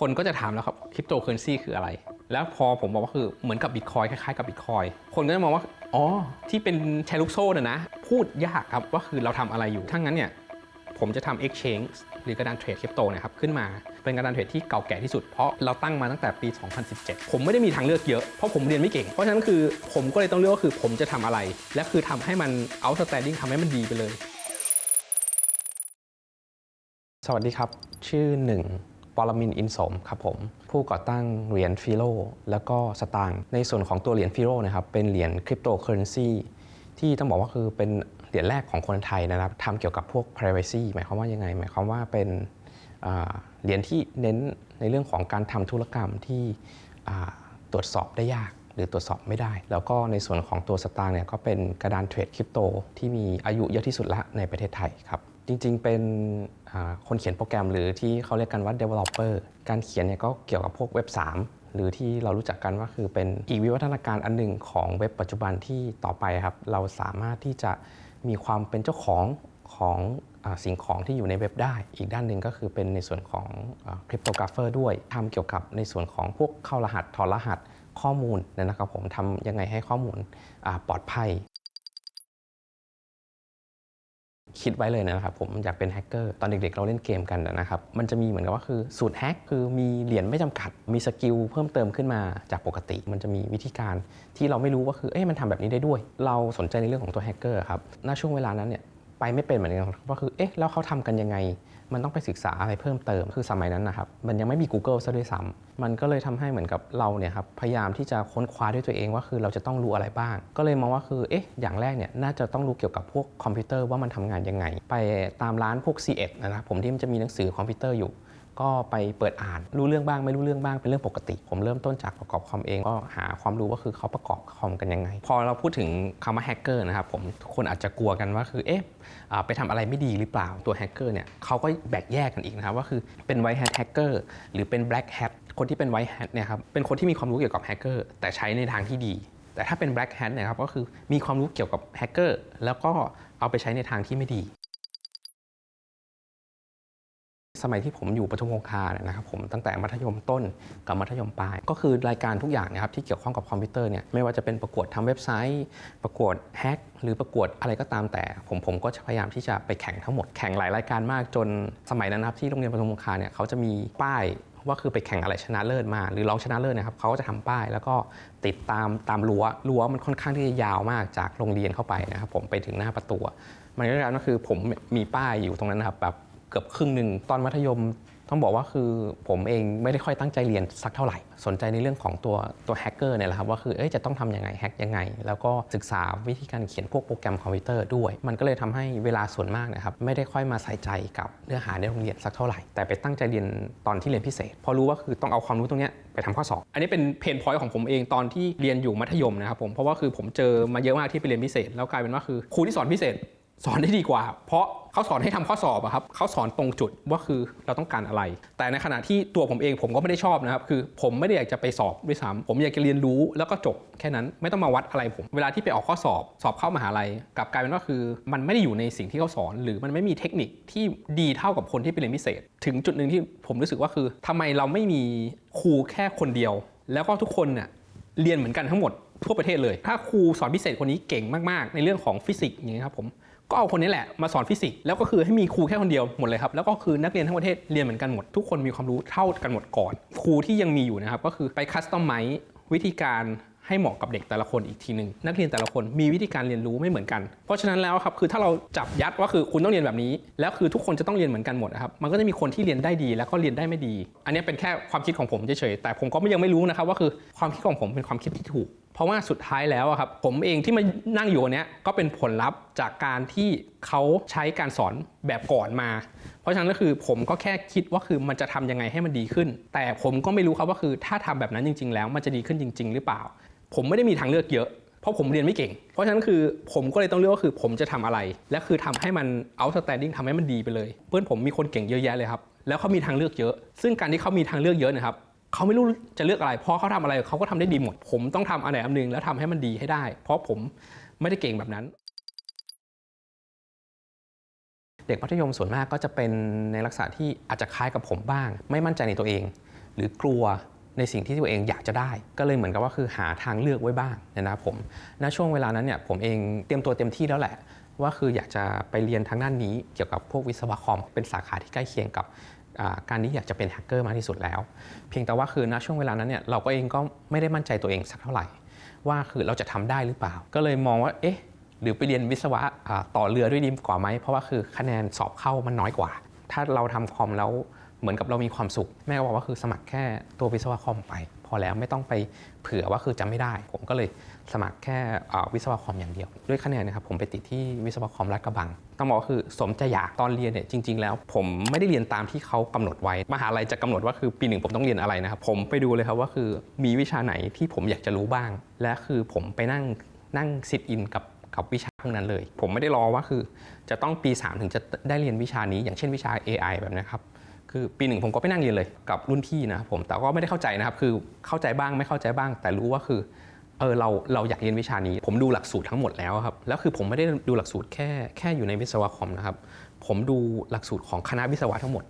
คนก็จะถามแล้วครับคริปโตเคอเรนซีคืออะไร แล้วพอผมบอกว่าคือเหมือนกับบิตคอยคล้ายๆกับบิตคอยคนก็จะมองว่า อ๋อ ที่เป็นแชร์ลูกโซ่น่ะนะ พูดยากครับว่าคือเราทำอะไรอยู่ทั้างนั้นเนี่ย ผมจะทำ exchange หรือกระดานเทรดคริปโตเนะครับ ขึ้นมาเป็นกระดานเทรดที่เก่าแก่ที่สุด เพราะเราตั้งมาตั้งแต่ปี 2017 ผมไม่ได้มีทางเลือกเยอะ เพราะผมเรียนไม่เก่ง เพราะฉะนั้นคือผมก็เลยต้องเลือกว่าคือผมจะทำอะไร และคือทำให้มัน outstanding ทำให้มันดีไปเลย สวัสดีครับ ชื่อหนึ่ง ปรมินอินสมครับผมผู้ก่อตั้งเหรียญฟิโลแล้วก็สตางค์ในส่วนของตัวเหรียญฟิโลนะครับเป็นเหรียญคริปโตเคอเรนซีที่ต้องบอกว่าคือเป็นเหรียญแรกของคนไทยนะครับทำเกี่ยวกับพวก privacy หมายความว่ายังไง หมายความว่าเป็นเหรียญที่เน้นในเรื่องของการทำธุรกรรมที่ตรวจสอบได้ยากหรือตรวจสอบไม่ได้ แล้วก็ในส่วนของตัวสตางค์เนี่ยก็เป็นกระดานเทรดคริปโตที่มีอายุเยอะที่สุดละในประเทศไทยครับ จริงๆ เป็นคนเขียนโปรแกรมหรือที่เขาเรียกกันว่า developer การเขียนเนี่ยก็เกี่ยวกับพวกเว็บ 3 หรือที่เรารู้จักกันว่าคือเป็นอีกวิวัฒนาการอันหนึ่งของเว็บปัจจุบันที่ต่อไปครับเราสามารถที่จะมีความเป็นเจ้าของของอสิ่งของที่อยู่ในเว็บได้ อีกด้านหนึ่งก็คือเป็นในส่วนของคริปโตกราฟเฟอร์ด้วยทำเกี่ยวกับในส่วนของพวกเข้ารหัสถอดรหัสข้อมูลนะครับผมทำยังไงให้ข้อมูลปลอดภัย คิดไว้เลยนะครับผมอยากเป็นแฮกเกอร์ตอนเด็กๆ เราเล่นเกมกันนะครับมันจะมีเหมือนกับว่าคือสูตรแฮกคือมีเหรียญไม่จำกัด มีสกิลเพิ่มเติมขึ้นมาจากปกติ มันจะมีวิธีการที่เราไม่รู้ว่าคือเอ๊ะมันทำแบบนี้ได้ด้วย เราสนใจในเรื่องของตัวแฮกเกอร์ครับณช่วงเวลานั้นเนี่ยไปไม่เป็นเหมือนกันว่าคือเอ๊ะแล้วเขาทำกันยังไง มันต้องไปศึกษาอะไรเพิ่มเติม คือสมัยนั้นนะครับ มันยังไม่มี Google ซะด้วยซ้ำมันก็เลยทำให้เหมือนกับเราเนี่ยครับ พยายามที่จะค้นคว้าด้วยตัวเองว่าคือเราจะต้องรู้อะไรบ้าง ก็เลยมองว่าคือ เอ๊ะ อย่างแรกเนี่ย น่าจะต้องรู้เกี่ยวกับพวกคอมพิวเตอร์ว่ามันทำงานยังไง ไปตามร้านพวก C1 นะครับผมที่มันจะมีหนังสือคอมพิวเตอร์อยู่ ก็ไปเปิดอ่านรู้เรื่องบ้างไม่รู้เรื่องบ้างเป็นเรื่องปกติ ผมเริ่มต้นจากประกอบคอมเองก็หาความรู้ว่าคือเขาประกอบคอมกันยังไง พอเราพูดถึงคำว่าแฮกเกอร์นะครับผมทุกคนอาจจะกลัวกันว่าคือเอ๊ะไปทำอะไรไม่ดีหรือเปล่าตัวแฮกเกอร์เนี่ยเขาก็แบ่งแยกกันอีกนะครับว่าคือเป็นไวท์แฮทแฮกเกอร์หรือเป็นแบล็กแฮทคนที่เป็นไวท์แฮทเนี่ยครับเป็นคนที่มีความรู้เกี่ยวกับแฮกเกอร์แต่ใช้ในทางที่ดี แต่ถ้าเป็นแบล็กแฮทเนี่ยครับก็คือมีความรู้เกี่ยวกับแฮกเกอร์แล้วก็เอาไปใช้ในทางที่ไม่ดี สมัยที่ผมอยู่ปทุมคงคาเนี่ยนะครับผมตั้งแต่มัธยมต้นกับมัธยมปลาย ก็คือรายการทุกอย่างนะครับที่เกี่ยวข้องกับคอมพิวเตอร์เนี่ยไม่ว่าจะเป็นประกวดทำเว็บไซต์ ประกวดแฮกหรือประกวดอะไรก็ตามแต่ ผมผมก็จะพยายามที่จะไปแข่งทั้งหมดแข่งหลายรายการมากจนสมัยนั้นนะครับที่โรงเรียนปทุมคงคาเนี่ยเขาจะมีป้ายว่าคือไปแข่งอะไรชนะเลิศมา หรือร้องชนะเลิศนะครับเขาก็จะทำป้าย แล้วก็ติดตามตามรั้วรั้วมันค่อนข้างที่จะยาวมากจากโรงเรียนเข้าไปนะครับผมไปถึงหน้าประตูมันก็คือผมมีป้ายอยู่ตรงนั้นนะครับแบบ เกือบครึ่งหนึ่งตอนมัธยมต้องบอกว่าคือผมเองไม่ได้ค่อยตั้งใจเรียนสักเท่าไหร่ สนใจในเรื่องของตัวตัวแฮกเกอร์เนี่ยแหละครับว่าคือเอ้ยจะต้องทำยังไงแฮกยังไง แล้วก็ศึกษาวิธีการเขียนพวกโปรแกรมคอมพิวเตอร์ด้วย มันก็เลยทำให้เวลาส่วนมากนะครับไม่ได้ค่อยมาใส่ใจกับเนื้อหาในโรงเรียนสักเท่าไหร่ แต่ไปตั้งใจเรียนตอนที่เรียนพิเศษ พอรู้ว่าคือต้องเอาความรู้ตรงเนี้ยไปทำข้อสอบ อันนี้เป็นเพนพอยต์ของผมเองตอนที่เรียนอยู่มัธยมนะครับผมเพราะว่าคือผมเจอมาเยอะมากที่ไปเรียนพิเศษ แล้วกลายเป็นว่าคือครูที่สอนพิเศษ สอนได้ดีกว่า เพราะเขาสอนให้ทำข้อสอบอะครับเขาสอนตรงจุดว่าคือเราต้องการอะไร แต่ในขณะที่ตัวผมเองผมก็ไม่ได้ชอบนะครับ คือผมไม่ได้อยากจะไปสอบด้วยซ้ำผมอยากจะเรียนรู้แล้วก็จบแค่นั้นไม่ต้องมาวัดอะไรผม เวลาที่ไปออกข้อสอบสอบเข้ามหาลัยกลับกลายเป็นว่าคือ มันไม่ได้อยู่ในสิ่งที่เขาสอน หรือมันไม่มีเทคนิคที่ดีเท่ากับคนที่ไปเรียนพิเศษ ถึงจุดหนึ่งที่ผมรู้สึกว่าคือทำไมเราไม่มีครูแค่คนเดียว แล้วก็ทุกคนเนี่ยเรียนเหมือนกันทั้งหมดทั่วประเทศเลย ถ้าครูสอนพิเศษคนนี้เก่งมาก ๆ ในเรื่องของฟิสิกส์อย่างนี้ครับผม ก็เอาคนนี้แหละมาสอนฟิสิกส์แล้วก็คือให้มีครูแค่คนเดียวหมดเลยครับแล้วก็คือนักเรียนทั้งประเทศเรียนเหมือนกันหมด ทุกคนมีความรู้เท่ากันหมดก่อน ครูที่ยังมีอยู่นะครับก็คือไปคัสตอมไมซ์วิธีการให้เหมาะกับเด็กแต่ละคนอีกทีหนึ่งนักเรียนแต่ละคนมีวิธีการเรียนรู้ไม่เหมือนกัน เพราะฉะนั้นแล้วครับคือถ้าเราจับยัดว่าคือคุณต้องเรียนแบบนี้ แล้วคือทุกคนจะต้องเรียนเหมือนกันหมดนะครับมันก็จะมีคนที่เรียนได้ดีแล้วก็เรียนได้ไม่ดี อันนี้เป็นแค่ความคิดของผมเฉยๆแต่ผมก็ยังไม่รู้นะครับว่าคือความคิดของผมเป็นความคิดที่ถูก เพราะว่าสุดท้ายแล้วอะครับผมเองที่มานั่งอยู่วันนี้ก็เป็นผลลัพธ์จากการที่เขาใช้การสอนแบบก่อนมา เพราะฉะนั้นก็คือผมก็แค่คิดว่าคือมันจะทำยังไงให้มันดีขึ้น แต่ผมก็ไม่รู้ครับว่าคือถ้าทำแบบนั้นจริง ๆ แล้วมันจะดีขึ้นจริง ๆ หรือเปล่า ผมไม่ได้มีทางเลือกเยอะเพราะผมเรียนไม่เก่ง เพราะฉะนั้นคือผมก็เลยต้องเลือกว่าคือผมจะทำอะไร และคือทำให้มัน outstanding ทำให้มันดีไปเลย เพื่อนผมมีคนเก่งเยอะแยะเลยครับ แล้วเขามีทางเลือกเยอะ ซึ่งการที่เขามีทางเลือกเยอะนะครับ เขาไม่รู้จะเลือกอะไร เพราะเขาทำอะไรเขาก็ทำได้ดีหมด ผมต้องทำอะไรอันหนึ่งแล้วทำให้มันดีให้ได้ เพราะผมไม่ได้เก่งแบบนั้น เด็กมัธยมส่วนมากก็จะเป็นในลักษณะที่อาจจะคล้ายกับผมบ้าง ไม่มั่นใจในตัวเอง หรือกลัวในสิ่งที่ตัวเองอยากจะได้ ก็เลยเหมือนกับว่าคือหาทางเลือกไว้บ้างนะครับผมณช่วงเวลานั้นเนี่ยผมเองเตรียมตัวเต็มที่แล้วแหละว่าคืออยากจะไปเรียนทางด้านนี้เกี่ยวกับพวกวิศวะคอมเป็นสาขาที่ใกล้เคียงกับ การที่อยากจะเป็นแฮกเกอร์มากที่สุดแล้ว เพียงแต่ว่าคือณช่วงเวลานั้นเนี่ยเราก็เองก็ไม่ได้มั่นใจตัวเองสักเท่าไหร่ ว่าคือเราจะทำได้หรือเปล่า ก็เลยมองว่าเอ๊ะหรือไปเรียนวิศวะต่อเรือด้วยดีกว่าไหมเพราะว่าคือคะแนนสอบเข้ามันน้อยกว่า ถ้าเราทำคอมแล้วเหมือนกับเรามีความสุข แม่ก็บอกว่าคือสมัครแค่ตัววิศวะคอมไป พอแล้วไม่ต้องไปเผื่อว่าคือจะไม่ได้ ผมก็เลยสมัครแค่วิศวะคอมอย่างเดียว ด้วยคะแนนนะครับผมไปติดที่วิศวะคอมลาดกระบัง ต้องบอกคือสมใจอยากตอนเรียนเนี่ยจริง ๆ แล้ว ผมไม่ได้เรียนตามที่เขากำหนดไว้มหาลัยจะกำหนดว่าคือปีหนึ่งผมต้องเรียนอะไรนะครับผมไปดูเลยครับว่าคือมีวิชาไหนที่ผมอยากจะรู้บ้าง และคือผมไปนั่งนั่งซิทอินกับกับวิชาพวกนั้นเลย ผมไม่ได้รอว่าคือจะต้องปี 3 ถึงจะได้เรียนวิชานี้ อย่างเช่นวิชา AI แบบนี้ครับคือปีหนึ่งผมก็ไปนั่งเรียนเลยกับรุ่นพี่นะครับผมแต่ก็ไม่ได้เข้าใจนะครับคือเข้าใจบ้างไม่เข้าใจบ้าง แต่รู้ว่าคือ เออเราเราอยากเรียนวิชานี้ ผมดูหลักสูตรทั้งหมดแล้วครับแล้วคือผมไม่ได้ดูหลักสูตรแค่แค่อยู่ในวิศวะคอมนะครับ ผมดูหลักสูตรของคณะวิศวะทั้งหมด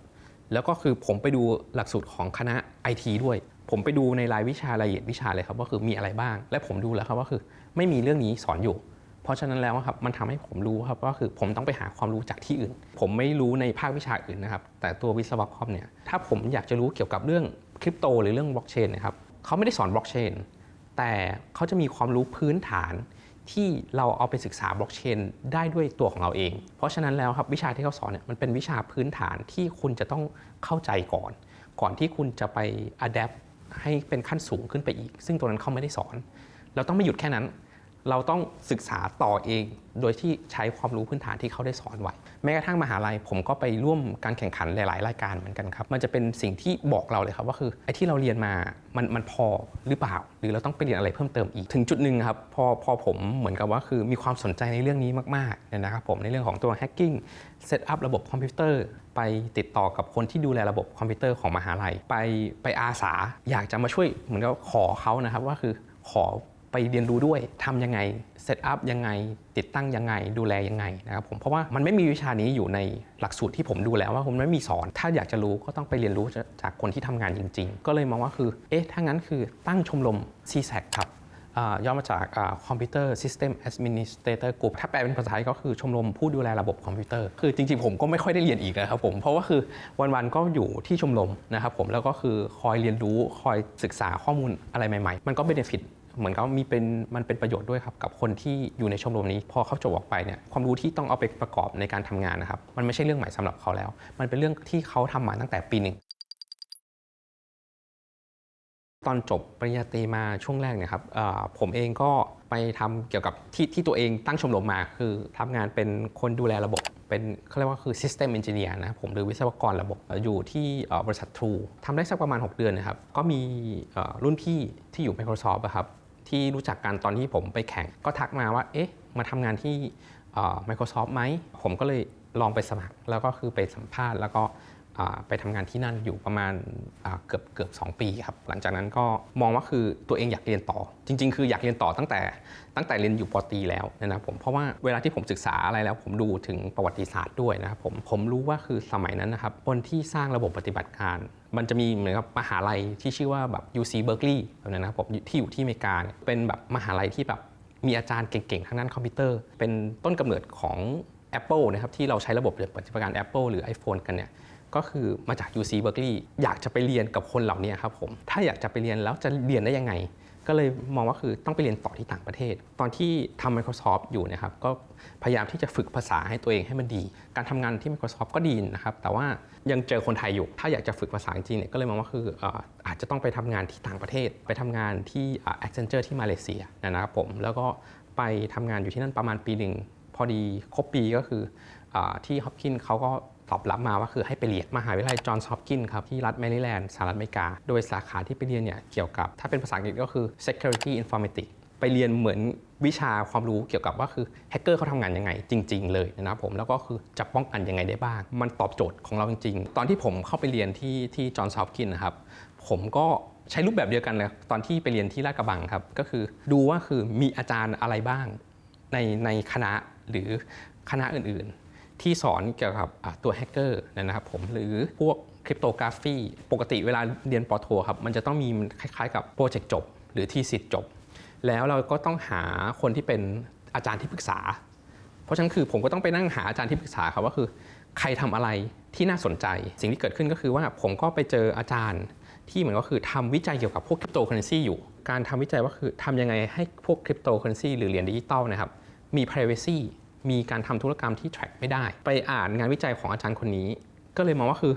แล้วก็คือผมไปดูหลักสูตรของคณะ IT ด้วย ผมไปดูในรายวิชารายละเอียดวิชาเลยครับว่าคือมีอะไรบ้าง และผมดูแล้วครับว่าคือไม่มีเรื่องนี้สอนอยู่ เพราะฉะนั้นแล้วครับมันทำให้ผมรู้ครับว่าคือผมต้องไปหาความรู้จากที่อื่น ผมไม่รู้ในภาควิชาอื่นนะครับแต่ตัววิศวกรรมเนี่ยถ้าผมอยากจะรู้เกี่ยวกับเรื่องคริปโตหรือเรื่องบล็อกเชนนะครับเขาไม่ได้สอนบล็อกเชน แต่เขาจะมีความรู้พื้นฐานที่เราเอาไปศึกษาบล็อกเชนได้ด้วยตัวของเราเอง เพราะฉะนั้นแล้วครับวิชาที่เขาสอนเนี่ยมันเป็นวิชาพื้นฐานที่คุณจะต้องเข้าใจก่อน ก่อนที่คุณจะไปอัดแอปให้เป็นขั้นสูงขึ้นไปอีก ซึ่งตัวนั้นเขาไม่ได้สอน เราต้องไม่หยุดแค่นั้น เราต้องศึกษาต่อเอง โดยที่ใช้ความรู้พื้นฐานที่เขาได้สอนไว้ แม้กระทั่งมหาลัยผมก็ไปร่วมการแข่งขันหลาย ๆ รายการเหมือนกันครับ มันจะเป็นสิ่งที่บอกเราเลยครับว่าคือไอ้ที่เราเรียนมา มันมันพอหรือเปล่า หรือเราต้องไปเรียนอะไรเพิ่มเติมอีก ถึงจุดหนึ่งครับ พอพอผมเหมือนกับว่าคือมีความสนใจในเรื่องนี้มากๆเนี่ยนะครับผมในเรื่องของตัว hacking เซตอัพระบบคอมพิวเตอร์ไปติดต่อกับคนที่ดูแลระบบคอมพิวเตอร์ของมหาลัย ไปไปอาสาอยากจะมาช่วยเหมือนกับขอเขานะครับว่าคือขอ ไปเรียนรู้ด้วยทำยังไงเซตอัพยังไง ติดตั้งยังไง ดูแลยังไงนะครับผมเพราะว่ามันไม่มีวิชานี้อยู่ในหลักสูตรที่ผมดูแล้วว่าผมไม่มีสอน ถ้าอยากจะรู้ก็ต้องไปเรียนรู้จากคนที่ทำงานจริง ๆ ก็เลยมองว่าคือเอ๊ะถ้างั้นคือตั้งชมรม CSAC ครับย่อมาจากคอมพิวเตอร์ซิสเต็มแอดมินิสเตเตอร์กลุ่มถ้าแปลเป็นภาษาไทยก็คือชมรมผู้ดูแลระบบคอมพิวเตอร์ คือจริงๆ ผมก็ไม่ค่อยได้เรียนอีกนะครับผม เพราะว่าคือวันๆ ก็อยู่ที่ชมรมนะครับผม แล้วก็คือคอยเรียนรู้คอยศึกษาข้อมูลอะไรใหม่ๆ มันก็เบนฟิต เหมือนกับมีเป็นมันเป็นประโยชน์ด้วยครับกับคนที่อยู่ในชมรมนี้ พอเขาจบออกไปเนี่ยความรู้ที่ต้องเอาไปประกอบในการทำงานนะครับ มันไม่ใช่เรื่องใหม่สำหรับเขาแล้ว มันเป็นเรื่องที่เขาทำมาตั้งแต่ปีหนึ่งตอนจบปริญญาตรีมาช่วงแรกเนี่ยครับผมเองก็ไปทำเกี่ยวกับที่ที่ตัวเองตั้งชมรมมาคือทำงานเป็นคนดูแลระบบ เป็นเขาเรียกว่าคือ System Engineer นะครับผมหรือวิศวกรระบบอยู่ที่บริษัท True ทำได้สักประมาณ 6 เดือนนะครับ ก็มีรุ่นพี่ที่อยู่ Microsoft ครับ ที่รู้จักกันตอนที่ผมไปแข่ง ก็ทักมาว่า เอ๊ะ มาทำงานที่ Microsoft ไหม ผมก็เลยลองไปสมัคร แล้วก็คือไปสัมภาษณ์ แล้วก็ ไปทำงานที่นั่นอยู่ประมาณเกือบเกือบสปีครับหลังจากนั้นก็มองว่าคือตัวเองอยากเรียนต่อ จริง ๆ คืออยากเรียนต่อตั้งแต่ตั้งแต่เรียนอยู่ปตีแล้วนะครับผมเพราะว่าเวลาที่ผมศึกษาอะไรแล้วผมดูถึงประวัติศาสตร์ด้วยนะครับผมผมรู้ว่าคือสมัยนั้นนะครับคนที่สร้างระบบปฏิบัติการ มันจะมีเหมือนกับมหาลัยที่ชื่อว่าแบบ UC Berkeley แบบนั้นนะครับผมที่อยู่ที่อเมริกาเนี่ยเป็นแบบมหาลัยที่แบบมีอาจารย์เก่งๆทางด้านคอมพิวเตอร์ เป็นต้นกำเนิดของ Apple นะครับที่เราใช้ระบบปฏิบัติการ Apple หรือ iPhone กันเนี่ย ก็คือมาจาก UC Berkeley อยากจะไปเรียนกับคนเหล่านี้ครับผม ถ้าอยากจะไปเรียนแล้วจะเรียนได้ยังไง ก็เลยมองว่าคือต้องไปเรียนต่อที่ต่างประเทศ ตอนที่ทำ Microsoft อยู่นะครับ ก็พยายามที่จะฝึกภาษาให้ตัวเองให้มันดี การทำงานที่ Microsoft ก็ดีนะครับ แต่ว่ายังเจอคนไทยอยู่ ถ้าอยากจะฝึกภาษาจริงเนี่ยก็เลยมองว่าคืออาจจะต้องไปทำงานที่ต่างประเทศ ไปทำงานที่อ่า Accenture ที่มาเลเซียนะครับผม แล้วก็ไปทำงานอยู่ที่นั่นประมาณปีหนึ่งพอดีครบปีก็คืออที่ฮอปกินเขาก็ ตอบรับมาว่าคือให้ไปเรียนมหาวิทยาลัยจอห์นส์ฮอปกินครับที่รัฐแมริแลนด์สหรัฐอเมริกา โดยสาขาที่ไปเรียนเนี่ยเกี่ยวกับ ถ้าเป็นภาษาอังกฤษก็คือ security informatics ไปเรียนเหมือนวิชาความรู้เกี่ยวกับว่าคือแฮกเกอร์เขาทำงานยังไงจริง ๆ เลยนะครับผมแล้วก็คือจะป้องกันยังไงได้บ้าง มันตอบโจทย์ของเราจริง ๆ ตอนที่ผมเข้าไปเรียนที่ที่จอห์นส์ฮอปกินนะครับผมก็ใช้รูปแบบเดียวกันเลยตอนที่ไปเรียนที่ลาดกระบังครับ ก็คือดูว่าคือมีอาจารย์อะไรบ้างในในคณะหรือคณะอื่นๆ ที่สอนเกี่ยวกับตัวแฮกเกอร์นะครับผมหรือพวกคริปโตกราฟีปกติเวลาเรียนปอโทครับมันจะต้องมีคล้ายๆ กับโปรเจกต์จบ หรือที่สิทธิ์จบ แล้วเราก็ต้องหาคนที่เป็นอาจารย์ที่ปรึกษา เพราะฉะนั้นคือผมก็ต้องไปนั่งหาอาจารย์ที่ปรึกษาครับว่าคือ ใครทำอะไรที่น่าสนใจ สิ่งที่เกิดขึ้นก็คือว่าผมก็ไปเจออาจารย์ที่เหมือนก็คือทำวิจัยเกี่ยวกับพวกคริปโตเคอเรนซีอยู่ การทำวิจัยว่าคือทำยังไงให้พวกคริปโตเคอเรนซีหรือเหรียญดิจิตอลนะครับมี privacy มีการทำธุรกรรมที่ track ไม่ได้ ไปอ่านงานวิจัยของอาจารย์คนนี้ ก็เลยมองว่าคือ